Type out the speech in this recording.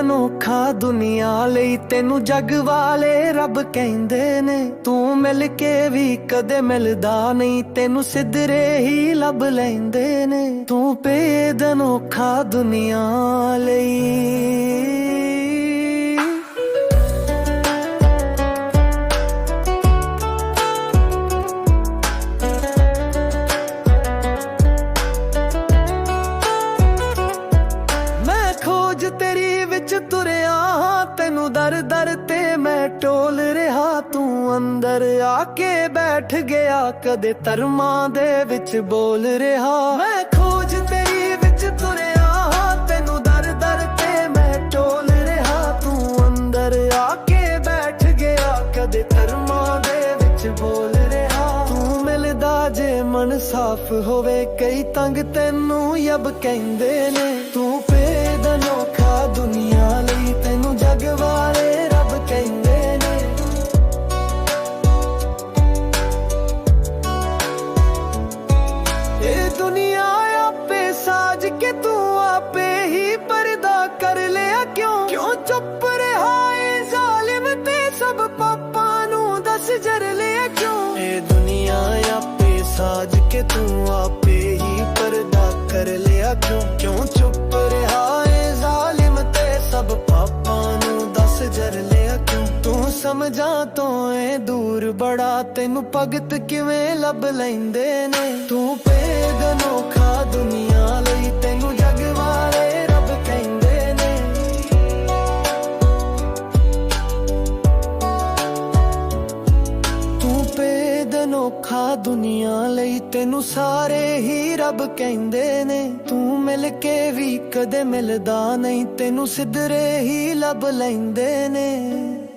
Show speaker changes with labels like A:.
A: ਅਨੋਖਾ ਦੁਨੀਆ ਲਈ ਤੈਨੂੰ ਜੱਗ ਵਾਲੇ ਰੱਬ ਕਹਿੰਦੇ ਨੇ। ਤੂੰ ਮਿਲ ਕੇ ਵੀ ਕਦੇ ਮਿਲਦਾ ਨਹੀਂ, ਤੈਨੂੰ ਸਿੱਧਰੇ ਹੀ ਲੱਭ ਲੈਂਦੇ ਨੇ। ਤੂੰ ਭੇਦ ਅਨੋਖਾ ਦੁਨੀਆ ਲਈ। ਵਿੱਚ ਤੁਰਿਆ, ਤੈਨੂੰ ਦਰ ਦਰ ਤੇ ਮੈਂ ਟੋਲ ਰਿਹਾ, ਤੂੰ ਅੰਦਰ ਆ ਕੇ ਬੈਠ ਗਿਆ, ਕਦੇ ਧਰਮਾਂ ਦੇ ਵਿੱਚ ਬੋਲ ਰਿਹਾ। ਮੈਂ ਖੋਜ ਤੇਰੀ ਵਿੱਚ ਤੁਰਿਆ, ਤੈਨੂੰ ਦਰ ਦਰ ਤੇ ਮੈਂ ਟੋਲ ਰਿਹਾ, ਤੂੰ ਅੰਦਰ ਆ ਕੇ ਬੈਠ ਗਿਆ, ਕਦੇ ਧਰਮਾਂ ਦੇ ਵਿੱਚ ਬੋਲ ਰਿਹਾ। ਤੂੰ ਮਿਲਦਾ ਜੇ ਮਨ ਸਾਫ਼ ਹੋਵੇ, ਕਈ ਤੰਗ ਤੈਨੂੰ ਯਬ ਕਹਿੰਦੇ ਨੇ। ਤੂੰ ਇਹ ਦੁਨੀਆ ਆਪੇ ਸਾਜ ਕੇ ਤੂੰ ਆਪੇ ਹੀ ਪਰਦਾ ਕਰ ਲਿਆ। ਕਿਉਂ ਕਿਉਂ ਚੁੱਪ ਰਿਹਾ ਏ ਜ਼ਾਲਿਮ ਤੇ? ਸਭ ਪਾਪਾਂ ਨੂੰ ਦੱਸ ਜਰ ਲਿਆ। ਕਿਉਂ ਤੂੰ ਸਮਝਾਂ ਤੋਂ ਏ ਦੂਰ ਬੜਾ? ਤੈਨੂੰ ਭਗਤ ਕਿਵੇਂ ਲੱਭ ਲੈਂਦੇ ਨੇ? ਤੂੰ ਭੇਦ ਅਨੋਖਾ ਦੁਨੀਆ ਭੇਦ ਅਨੋਖਾ ਦੁਨੀਆ ਲਈ ਤੈਨੂੰ ਸਾਰੇ ਹੀ ਰੱਬ ਕਹਿੰਦੇ ਨੇ। ਤੂੰ ਮਿਲ ਕੇ ਵੀ ਕਦੇ ਮਿਲਦਾ ਨਹੀਂ, ਤੈਨੂੰ ਸਿੱਧਰੇ ਹੀ ਲੱਭ ਲੈਂਦੇ ਨੇ।